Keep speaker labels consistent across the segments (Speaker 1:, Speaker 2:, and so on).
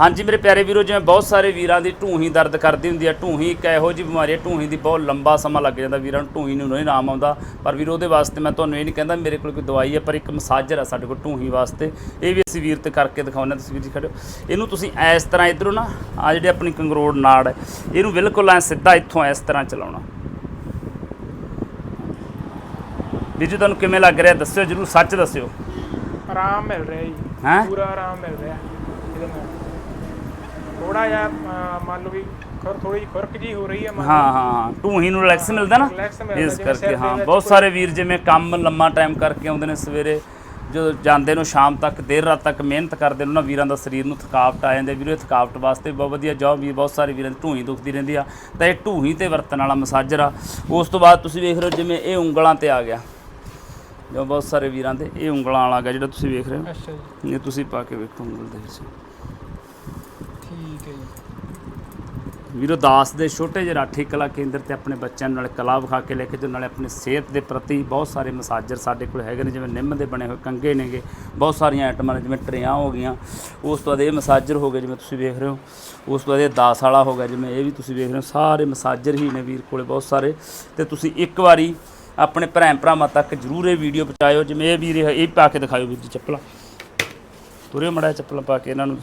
Speaker 1: ਹਾਂਜੀ ਮੇਰੇ ਪਿਆਰੇ ਵੀਰੋ ਜਿਵੇਂ ਬਹੁਤ ਸਾਰੇ ਵੀਰਾਂ ਦੀ ਢੂਹੀ ਦਰਦ ਕਰਦੀ ਹੁੰਦੀ ਹੈ ਢੂਹੀ ਇੱਕ ਇਹੋ ਜਿਹੀ ਬਿਮਾਰੀ ਹੈ ਢੂਹੀ ਦੀ ਬਹੁਤ ਲੰਬਾ ਸਮਾਂ ਲੱਗ ਜਾਂਦਾ ਵੀਰਾਂ ਨੂੰ ਢੂਹੀ ਨੂੰ ਨਹੀਂ ਆਰਾਮ ਆਉਂਦਾ। ਪਰ ਵੀਰੋ ਉਹਦੇ ਵਾਸਤੇ ਮੈਂ ਤੁਹਾਨੂੰ ਇਹ ਨਹੀਂ ਕਹਿੰਦਾ ਮੇਰੇ ਕੋਲ ਕੋਈ ਦਵਾਈ ਹੈ ਪਰ ਇੱਕ ਮਸਾਜਰ ਹੈ ਸਾਡੇ ਕੋਲ ਢੂਹੀ ਵਾਸਤੇ। ਇਹ ਵੀ ਅਸੀਂ ਵੀਰ ਤੇ ਕਰਕੇ ਦਿਖਾਉਂਦੇ ਹਾਂ ਤੁਸੀਂ ਵੀਰ ਜੀ ਖੜਿਓ ਇਹਨੂੰ ਤੁਸੀਂ ਇਸ ਤਰ੍ਹਾਂ ਇਧਰੋਂ ਨਾ ਆ ਜਿਹੜੀ ਆਪਣੀ ਕੰਗਰੋੜ ਨਾੜ ਹੈ ਇਹਨੂੰ ਬਿਲਕੁਲ ਐ ਸਿੱਧਾ ਇੱਥੋਂ ਇਸ ਤਰ੍ਹਾਂ ਚਲਾਉਣਾ। ਵੀਰ ਜੀ ਤੁਹਾਨੂੰ ਕਿਵੇਂ ਲੱਗ ਰਿਹਾ? ਦੱਸਿਓ ਜਰੂਰ ਸੱਚ ਦੱਸਿਓ।
Speaker 2: ਆਰਾਮ ਮਿਲ ਰਿਹਾ ਜੀ।
Speaker 1: ਹੈਂ?
Speaker 2: ਪੂਰਾ ਆਰਾਮ ਮਿਲ ਰਿਹਾ। ਥੋੜਾ ਜਿਹਾ ਅਹ, ਮੰਨ ਲਓ ਵੀ ਖੁਰ ਥੋੜੀ ਜਿਹੀ ਖੁਰਕ ਜੀ ਹੋ ਰਹੀ ਹੈ ਮੰਨ
Speaker 1: ਹਾਂ ਹਾਂ ਹਾਂ। ਢੂਹੀ ਨੂੰ ਰਿਲੈਕਸ ਮਿਲਦਾ ਨਾ?
Speaker 2: Relax ਮਿਲਦਾ,
Speaker 1: ਇਸ
Speaker 2: ਜਿਵੇਂ
Speaker 1: ਕਰਕੇ
Speaker 2: ਸਿਰ
Speaker 1: ਹਾਂ। ਬਹੁਤ ਸਾਰੇ ਵੀਰ ਜਿਵੇਂ ਕੰਮ ਲੰਮਾ ਟਾਈਮ ਕਰਕੇ ਆਉਂਦੇ ਨੇ ਸਵੇਰੇ ਜਦੋਂ ਜਾਂਦੇ ਨੂੰ ਸ਼ਾਮ ਤੱਕ ਦੇਰ ਰਾਤ ਤੱਕ ਮਿਹਨਤ ਕਰਦੇ ਨੇ ਉਹਨਾਂ ਵੀਰਾਂ ਦਾ ਸਰੀਰ ਨੂੰ ਥਕਾਵਟ ਆ ਜਾਂਦੀ ਹੈ। ਵੀਰੋ ਇਹ ਥਕਾਵਟ ਵਾਸਤੇ ਬਹੁਤ ਵਧੀਆ ਜੌਬ ਵੀ ਬਹੁਤ ਸਾਰੇ ਵੀਰਾਂ ਦੀ ਢੂਹੀ ਦੁਖਦੀ ਰਹਿੰਦੀ ਆ। ਤਾਂ ਇਹ ਢੂਹੀ ਤੇ ਵਰਤਣ ਵਾਲਾ ਮਸਾਜਰ ਆ। ਉਸ ਤੋਂ ਬਾਅਦ ਤੁਸੀਂ ਵੇਖ ਰਹੇ ਹੋ ਜਿਵੇਂ ਇਹ ਉਂਗਲਾਂ ਤੇ ਆ ਗਿਆ। ਜੋ ਬਹੁਤ ਸਾਰੇ ਵੀਰਾਂ ਦੇ ਇਹ ਉਂਗਲਾਂ ਵਾਲਾ ਗਾ ਜਿਹੜਾ ਤੁਸੀਂ ਵੇਖ ਰਹੇ ਹੋ।
Speaker 2: ਅੱਛਾ ਜੀ।
Speaker 1: ਇਹ ਤੁਸੀਂ ਪਾ ਕੇ ਵੇਖੋ ਉਂਗਲ ਦੇ ਵਿੱਚ।
Speaker 2: ਠੀਕ
Speaker 1: ਵੀਰੋ, ਦਾਸ ਦੇ ਛੋਟੇ ਜਿਹੇ ਰਾਠੀ ਕਲਾ ਕੇਂਦਰ ਤੇ ਆਪਣੇ ਬੱਚਿਆਂ ਨਾਲ ਕਲਾ ਵਿਖਾ ਕੇ ਲੈ ਕੇ ਜੋ ਨਾਲੇ ਆਪਣੀ ਸਿਹਤ ਦੇ ਪ੍ਰਤੀ ਬਹੁਤ ਸਾਰੇ ਮਸਾਜਰ ਸਾਡੇ ਕੋਲ ਹੈਗੇ ਨੇ, ਜਿਵੇਂ ਨਿੰਮ ਦੇ ਬਣੇ ਹੋਏ ਕੰਗੇ ਨੇਗੇ, ਬਹੁਤ ਸਾਰੀਆਂ ਆਈਟਮਾਂ ਨੇ, ਜਿਵੇਂ ਟਰੇਆਂ ਹੋ ਗਈਆਂ, ਉਸ ਤੋਂ ਬਾਅਦ ਇਹ ਮਸਾਜਰ ਹੋ ਗਏ, ਜਿਵੇਂ ਤੁਸੀਂ ਵੇਖ ਰਹੇ ਹੋ, ਉਸ ਤੋਂ ਬਾਅਦ ਇਹ ਦਾਸ ਵਾਲਾ ਹੋ ਗਿਆ, ਜਿਵੇਂ ਇਹ ਵੀ ਤੁਸੀਂ ਵੇਖ ਰਹੇ ਹੋ, ਸਾਰੇ ਮਸਾਜਰ ਹੀ ਨੇ ਵੀਰ ਕੋਲੇ ਬਹੁਤ ਸਾਰੇ, ਤੇ ਤੁਸੀਂ ਇੱਕ ਵਾਰੀ ਆਪਣੇ ਭੈਣ ਭਰਾਵਾਂ ਤੱਕ ਜਰੂਰ ਇਹ ਵੀਡੀਓ ਪਹੁੰਚਾਇਓ, ਜਿਵੇਂ ਇਹ ਵੀਰ ਇਹ ਇਹ ਪਾ ਕੇ ਦਿਖਾਇਓ ਵੀਰ ਜੀ ਚੱਪਲਾਂ। ਤੁਰੇ ਮੜਾ ਚੱਪਲਾਂ ਪਾ ਕੇ ਇਹਨਾਂ ਨੂੰ।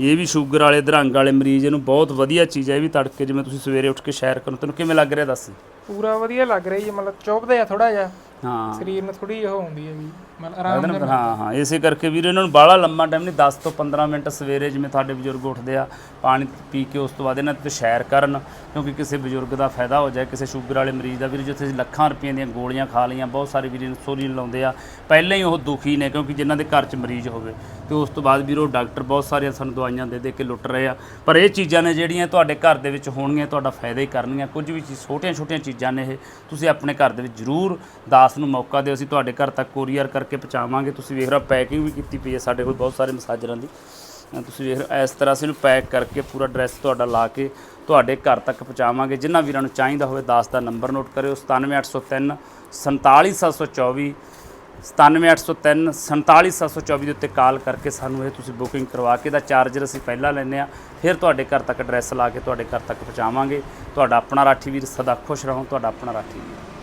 Speaker 1: ਇਹ ਵੀ ਸ਼ੂਗਰ ਵਾਲੇ ਦਰੰਗ ਵਾਲੇ ਮਰੀਜ਼ ਇਹਨੂੰ ਬਹੁਤ ਵਧੀਆ ਚੀਜ਼ ਹੈ ਇਹ ਵੀ ਤੜਕੇ ਜਿਵੇਂ ਤੁਸੀਂ ਸਵੇਰੇ ਉੱਠ ਕੇ ਸੈਰ ਕਰੋ। ਤੈਨੂੰ ਕਿਵੇਂ ਲੱਗ ਰਿਹਾ ਦੱਸ?
Speaker 2: ਪੂਰਾ ਵਧੀਆ ਲੱਗ ਰਿਹਾ ਜੀ ਮਤਲਬ ਚੁੱਭਦੇ ਆ ਥੋੜਾ ਜਿਹਾ।
Speaker 1: ਹਾਂ।
Speaker 2: ਸਰੀਰ ਨੂੰ ਥੋੜੀ ਜਿਹੀ ਉਹ ਹੁੰਦੀ ਹੈ ਵੀ ਮਤਲਬ ਆਰਾਮ
Speaker 1: ਨਾਲ- ਹਾਂ ਹਾਂ ਇਸੇ ਕਰਕੇ ਵੀਰ ਇਹਨਾਂ ਨੂੰ ਬਾਹਲਾ ਲੰਮਾ ਟਾਈਮ ਨਹੀਂ 10 ਤੋਂ 15 ਮਿੰਟ ਸਵੇਰੇ ਜਿਵੇਂ ਤੁਹਾਡੇ ਬਜ਼ੁਰਗ ਉੱਠਦੇ ਆ ਪਾਣੀ ਪੀ ਕੇ ਉਸ ਤੋਂ ਬਾਅਦ ਇਹਨਾਂ ਤੇ ਸੈਰ ਕਰਨ ਕਿਉਂਕਿ ਕਿਸੇ ਬਜ਼ੁਰਗ ਦਾ ਫਾਇਦਾ ਹੋ ਜਾਏ ਕਿਸੇ ਸ਼ੂਗਰ ਵਾਲੇ ਮਰੀਜ਼ ਦਾ। ਵੀਰ ਜਿੱਥੇ ਲੱਖਾਂ ਰੁਪਈਆਂ ਦੀਆਂ ਗੋਲੀਆਂ ਖਾ ਲਈਆਂ ਬਹੁਤ ਸਾਰੇ ਵੀਰ ਇਨਸੂਲਿਨ ਲਾਉਂਦੇ ਆ। ਪਹਿਲਾਂ ਹੀ ਉਹ ਦੁਖੀ ਨੇ ਕਿਉਂਕਿ ਜਿਨ੍ਹਾਂ ਦੇ ਘਰ 'ਚ ਮਰੀਜ਼ ਹੋਵੇ। ਤੇ ਉਸ ਤੋਂ ਬਾਅਦ ਵੀਰੋ ਡਾਕਟਰ ਬਹੁਤ ਸਾਰੀਆਂ ਸਾਨੂੰ ਦਵਾਈਆਂ ਦੇ ਦੇ ਕੇ ਲੁੱਟ ਰਹੇ ਆ। ਪਰ ਇਹ ਚੀਜ਼ਾਂ ਨੇ ਜਿਹੜੀਆਂ ਤੁਹਾਡੇ ਘਰ ਦੇ ਵਿੱਚ ਹੋਣਗੀਆਂ, ਤੁਹਾਡਾ ਫਾਇਦਾ ਹੀ ਕਰਨਗੀਆਂ। ਕੁਝ ਵੀ ਚੀਜ਼, ਛੋਟੀਆਂ-ਛੋਟੀਆਂ ਚੀਜ਼ਾਂ ਨੇ ਇਹ। ਤੁਸੀਂ ਆਪਣੇ ਘਰ ਦੇ ਵਿੱਚ ਜ਼ਰੂਰ ਦਾਸ ਨੂੰ ਮੌਕਾ ਦਿਓ। ਅਸੀਂ ਤੁਹਾਡੇ ਘਰ ਤੱਕ ਕੋਰੀਅਰ ਕਰਕੇ ਪਹੁੰਚਾਵਾਂਗੇ। ਤੁਸੀਂ ਵੇਖ ਰਹੇ ਹੋ, ਪੈਕਿੰਗ ਵੀ ਕੀਤੀ ਪਈ ਹੈ ਸਾਡੇ ਕੋਲ ਬਹੁਤ ਸਾਰੇ ਮਸਾਜਰਾਂ ਦੀ। ਤੁਸੀਂ ਵੇਖ ਇਸ ਤਰ੍ਹਾਂ ਅਸੀਂ ਇਹਨੂੰ ਪੈਕ ਕਰਕੇ ਪੂਰਾ ਡਰੈਸ ਤੁਹਾਡਾ ਲਾ ਕੇ ਤੁਹਾਡੇ ਘਰ ਤੱਕ ਪਹੁੰਚਾਵਾਂਗੇ। ਜਿਨ੍ਹਾਂ ਵੀਰਾਂ ਨੂੰ ਚਾਹੀਦਾ ਹੋਵੇ, ਦਾਸ ਦਾ ਨੰਬਰ ਨੋਟ ਕਰਿਓ 97803 47724 97803 47724 ਦੇ ਉੱਤੇ ਕਾਲ ਕਰਕੇ ਸਾਨੂੰ ਇਹ ਤੁਸੀਂ ਬੁਕਿੰਗ ਕਰਵਾ ਕੇ ਦਾ ਚਾਰਜਰ ਅਸੀਂ ਪਹਿਲਾਂ ਲੈਂਦੇ ਆ ਫਿਰ ਤੁਹਾਡੇ ਘਰ ਤੱਕ ਐਡਰੈਸ ਲਾ ਕੇ ਤੁਹਾਡੇ ਘਰ ਤੱਕ ਪਹੁੰਚਾਵਾਂਗੇ। ਤੁਹਾਡਾ ਆਪਣਾ ਰਾਠੀ ਵੀਰ ਸਦਾ ਖੁਸ਼ ਰਹੋ, ਤੁਹਾਡਾ ਆਪਣਾ ਰਾਠੀ ਵੀਰ।